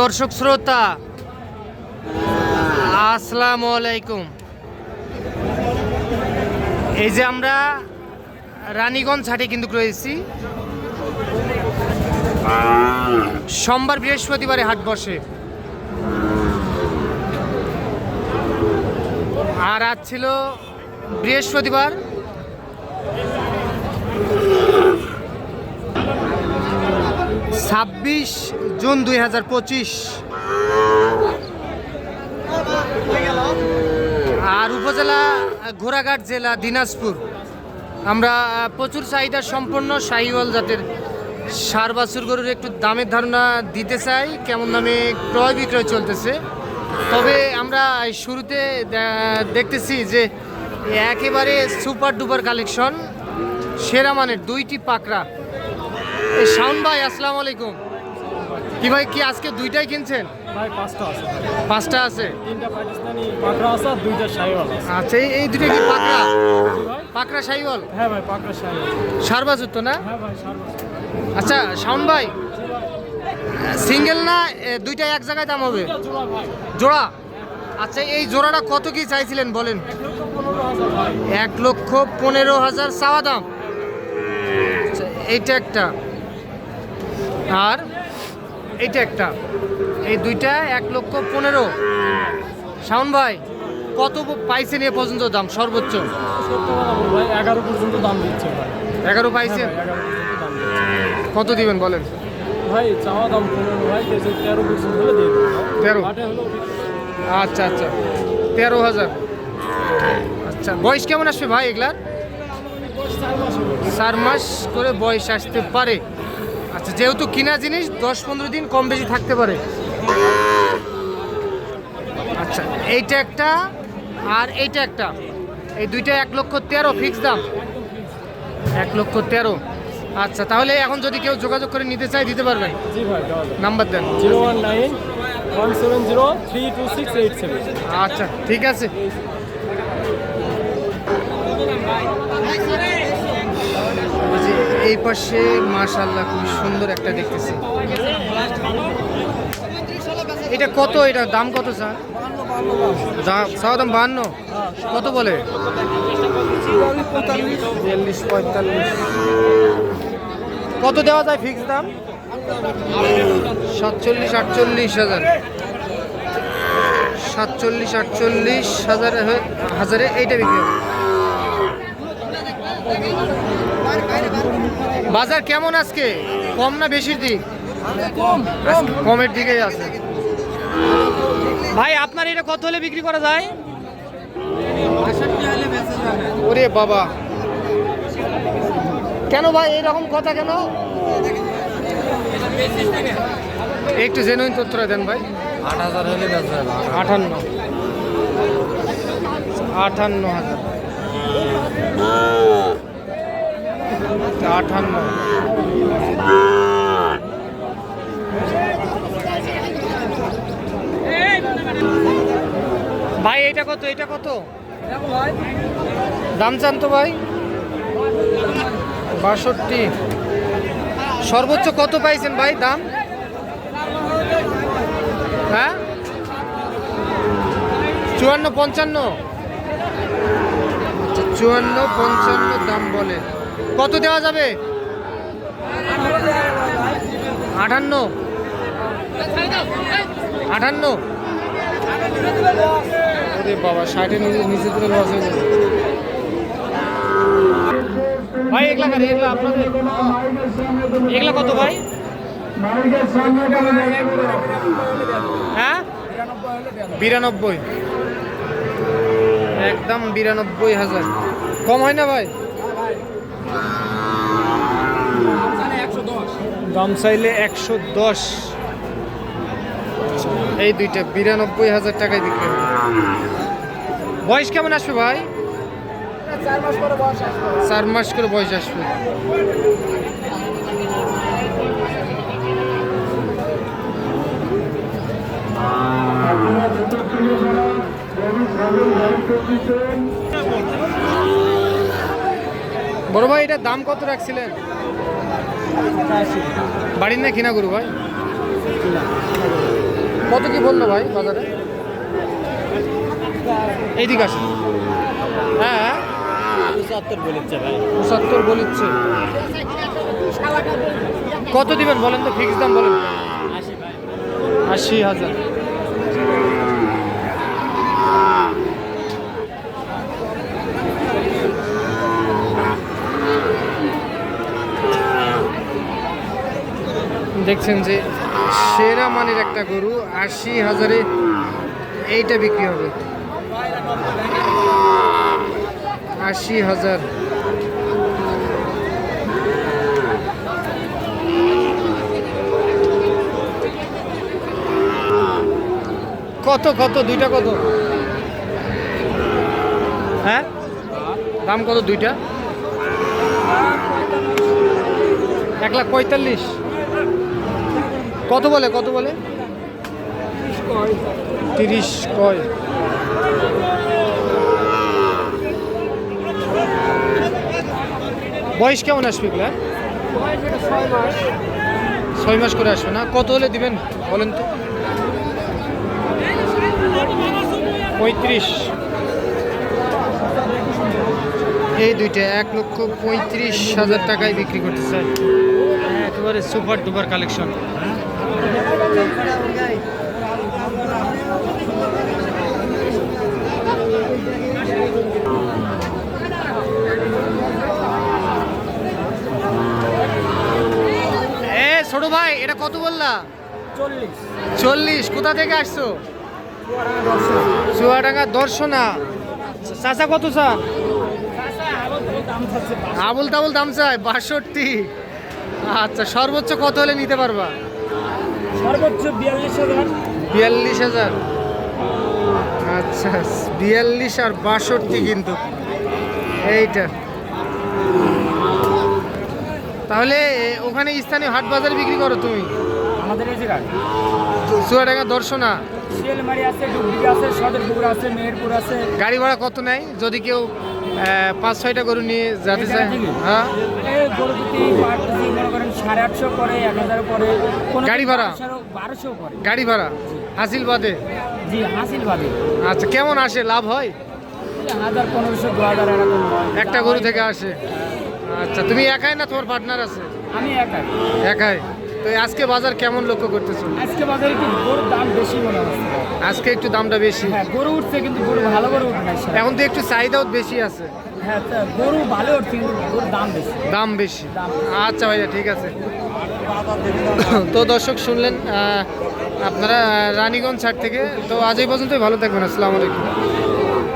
দর্শক শ্রোতা, আসসালামু আলাইকুম। এই যে আমরা রানীগঞ্জ হাটে কিন্তু রয়েছি। সোমবার বৃহস্পতিবারে হাট বসে। আর আজ ছিল বৃহস্পতিবার। ছাব্বিশ জুন দুই হাজার পঁচিশ। আর উপজেলা ঘোড়াঘাট জেলা দিনাজপুর। আমরা প্রচুর চাহিদা সম্পন্ন শাহিওয়াল জাতের সার বাছুর গরুর একটু দামের ধারণা দিতে চাই, কেমন দামে ক্রয় বিক্রয় চলতেছে। তবে আমরা শুরুতে দেখতেছি যে একেবারে সুপার ডুপার কালেকশন, সেরা মানের দুইটি পাকড়া এই শাওন ভাই আসসালামু আলাইকুম। কি ভাই কি আজকে দুইটাই কিনছেন? ভাই পাঁচটা আছে। পাঁচটা আছে? তিনটা পাকিস্তানি পাকড়া আছে আর দুইটা শাহিওয়াল আছে। আচ্ছা এই- এই দুটো কি পাকড়া পাকড়া শাহিওয়াল? হ্যাঁ ভাই পাকড়া শাহিওয়াল। সারবাজুর তো না? হ্যাঁ ভাই আচ্ছা শাওন ভাই সিঙ্গেল না দুইটা এক জায়গায় দাম হবে? জোড়া আচ্ছা এই জোড়াটা কত কি চাইছিলেন বলেন? এক লক্ষ পনেরো হাজার চাওয়া দাম। আচ্ছা, এইটা একটা। আর এইটা একটা। এই দুইটা এক লক্ষ পনেরো। শাওন ভাই কত পাইছেন এ পর্যন্ত দাম? সর্বোচ্চ। এগারো পর্যন্ত দাম দিচ্ছে এগারো হ্যাঁ পাইছেন দাম কত দিবেন বলেন? ভাই চাওয়া দাম পনেরো ভাই তেরো পর্যন্ত। তেরো? আচ্ছা আচ্ছা। তেরো হাজার। আচ্ছা বয়স কেমন আসবে ভাই এগুলার? চার মাস করে বয়স আসতে পারে। আচ্ছা যেহেতু কিনা জিনিস দশ পনেরো দিন কম বেশি থাকতে পারে। আচ্ছা এইটা একটা আর এইটা একটা। এই দুইটা এক লক্ষ তেরো ফিক্স দাম। এক লক্ষ তেরো। আচ্ছা তাহলে এখন যদি কেউ যোগাযোগ করে নিতে চায় দিতে পারবেন। নাম্বার দেন। Zero one nine one seven zero three two six eight seven. আচ্ছা ঠিক আছে। যে এই পাশে মাশাল্লাহ খুব সুন্দর একটা দেখতেছি। এটা কত? এটা দাম কত স্যার? চাওয়া দাম বাহান্ন? কত বলে? কত দেওয়া যায় ফিক্স দাম? সাতচল্লিশ, আটচল্লিশ হাজার। সাতচল্লিশ, আটচল্লিশ হাজার হাজারে এইটা বিক্রি বাজার কেমন আজকে? কম না বেশির দিক? কমের দিকেই আছে। ভাই আপনার এটা কত হলে বিক্রি করা যায়? ওরে বাবা। কেন ভাই এইরকম কথা কেন? একটু জেনুইন তথ্যটা দেন ভাই। আট হাজার হলে আটান্ন। আটান্ন হাজার। আটান্ন। ভাই, এটা কত? এটা কত? দাম চান তো ভাই? বাষট্টি। সর্বোচ্চ কত পাইছেন ভাই দাম? হ্যাঁ? চুয়ান্ন পঞ্চান্ন। চুয়ান্ন পঞ্চান্ন দাম বলে। কত দেওয়া যাবে? আটান্ন। আটান্ন। ওরে বাবা, ষাটে নিচে নিচে দিলে লস হয়ে যাবে। ভাই এগুলা কার এগুলা আপনাদের। এগুলা কত ভাই? হ্যাঁ? বিরানব্বই। একদম বিরানব্বই হাজার। কম হয় না ভাই? দাম চাইলে একশো দশ। এই দুইটা বিরানব্বই হাজার টাকায় বিক্রি বয়স কেমন আসবে ভাই? চার মাস করে বয়স আসবে। বড় ভাই এটার দাম কত রাখছিলেন? বাড়ির না কিনা গরু ভাই? কত কি বলল ভাই বাজারে? এইদিকে আসুন। হ্যাঁ পঁচাত্তর বলেছে ভাই। পঁচাত্তর বলিচ্ছে কত দিবেন বলেন তো ফিক্স দাম বলেন। আশি হাজার। দেখছেন যে সেরা মানের একটা গরু, আশি হাজারে এইটা বিক্রি হবে। আশি হাজার। কত কত, দুইটা কত? হ্যাঁ? দাম কত, দুইটা? এক লাখ পঁয়তাল্লিশ। কত বলে কত বলে? তিরিশ কয়। বয়স কেমন আসবে এগুলা? ছয় মাস করে আসবে না? কত হলে দিবেন বলেন তো? পঁয়ত্রিশ। এই দুইটা, এক লক্ষ পঁয়ত্রিশ হাজার টাকায় বিক্রি করতে চাই। একেবারে সুপার ডুপার কালেকশন। ছোট ভাই এটা কত বললা? চল্লিশ। চল্লিশ কোথা থেকে আসছো? চুয়াডাঙ্গা দর্শনা। চাচা কত চা দাম থাকছে আবুল তাবুল দাম চাই বাষট্টি। আচ্ছা সর্বোচ্চ কত হলে নিতে পারবা? সর্বোচ্চ বিয়াল্লিশ হাজার। বিয়াল্লিশ হাজার। আচ্ছা বিয়াল্লিশ আর বাষট্টি কিন্তু। এইটা। তাহলে ওখানে স্থানীয় হাট বাজারে বিক্রি করো তুমি? আমাদের এই জায়গায়। চুয়াডাঙ্গা দর্শনা। শিয়ালমারি আছে আছে সদরপুর আছে মেহেরপুর আছে। গাড়ি ভাড়া কত নেয়? যদি কেউ পাঁচ ছয়টা গরু নিয়ে যেতে চায় থেকে? হ্যাঁ। পার সাড়ে আটশো এক হাজার কোনো গাড়ি ভাড়া? বারোশো গাড়ি ভাড়া? হাসিল বাদে? জি হাসিল বাদে। আচ্ছা কেমন আসে? লাভ হয়? হাজার পনেরোশো দু হাজার এরকম হয়। একটা গরু থেকে আসে। আচ্ছা তুমি একাই না তোমার পার্টনার আছে? আমি একাই। একাই? তো আজকে বাজার কেমন লক্ষ্য করতেছো আজকে বাজারে একটু গরুর দাম বেশি মনে হচ্ছে আজকে একটু দামটা বেশি। হ্যাঁ গরু উঠছে কিন্তু গরু ভালো গরু উঠে নাই। এখন তো একটু চাহিদাও বেশি আছে। হ্যাঁ তা গরু ভালো উঠছে কিন্তু গরুর দাম বেশি। দাম বেশি। আচ্ছা ভাইয়া ঠিক আছে। তো দর্শক শুনলেন আপনারা রানীগঞ্জ ছাড় থেকে তো আজ এই পর্যন্তই ভালো থাকবেন আসসালামু আলাইকুম।